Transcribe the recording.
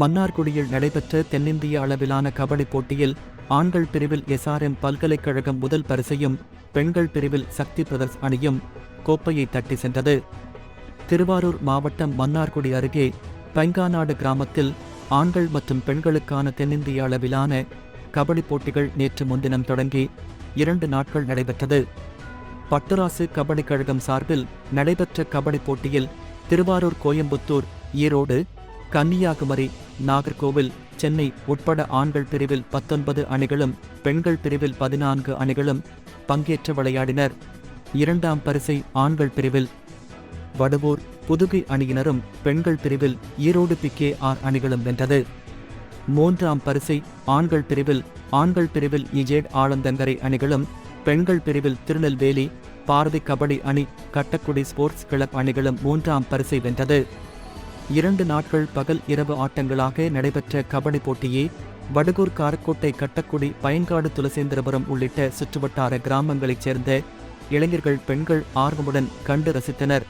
மன்னார்குடியில் நடைபெற்ற தென்னிந்திய அளவிலான கபடி போட்டியில் ஆண்கள் பிரிவில் எஸ்ஆர்எம் பல்கலைக்கழகம் முதல் பரிசையும் பெண்கள் பிரிவில் சக்தி பிரதர்ஸ் அணியும் கோப்பையை தட்டி சென்றது. திருவாரூர் மாவட்டம் மன்னார்குடி அருகே பைங்காநாடு கிராமத்தில் ஆண்கள் மற்றும் பெண்களுக்கான தென்னிந்திய அளவிலான கபடி போட்டிகள் நேற்று முன்தினம் தொடங்கி இரண்டு நாட்கள் நடைபெற்றது. பட்டராசு கபடி கழகம் சார்பில் நடைபெற்ற கபடி போட்டியில் திருவாரூர் கோயம்புத்தூர் ஈரோடு கன்னியாகுமரி நாகர்கோவில் சென்னை உட்பட ஆண்கள் பிரிவில் பத்தொன்பது அணிகளும் பெண்கள் பிரிவில் பதினான்கு அணிகளும் பங்கேற்று விளையாடினர். இரண்டாம் பரிசை ஆண்கள் பிரிவில். வடுவூர் புதுகை அணியினரும் பெண்கள் பிரிவில் ஈரோடு பிகே ஆர் அணிகளும் வென்றது. மூன்றாம் பரிசை ஆண்கள் பிரிவில் ஆண்கள் பிரிவில் இஜேட் ஆலந்தங்கரை அணிகளும் பெண்கள் பிரிவில் திருநெல்வேலி பாரதி கபடி அணி கட்டக்குடி ஸ்போர்ட்ஸ் கிளப் அணிகளும் மூன்றாம் பரிசை வென்றது. இரண்டு நாட்கள் பகல் இரவு ஆட்டங்களாக நடைபெற்ற கபடி போட்டியை வடுகூர் காரக்கோட்டை கட்டக்குடி பயன்காடு துளசேந்திரபுரம் உள்ளிட்ட சுற்றுவட்டார கிராமங்களைச் சேர்ந்த இளைஞர்கள் பெண்கள் ஆர்வமுடன் கண்டு ரசித்தனர்.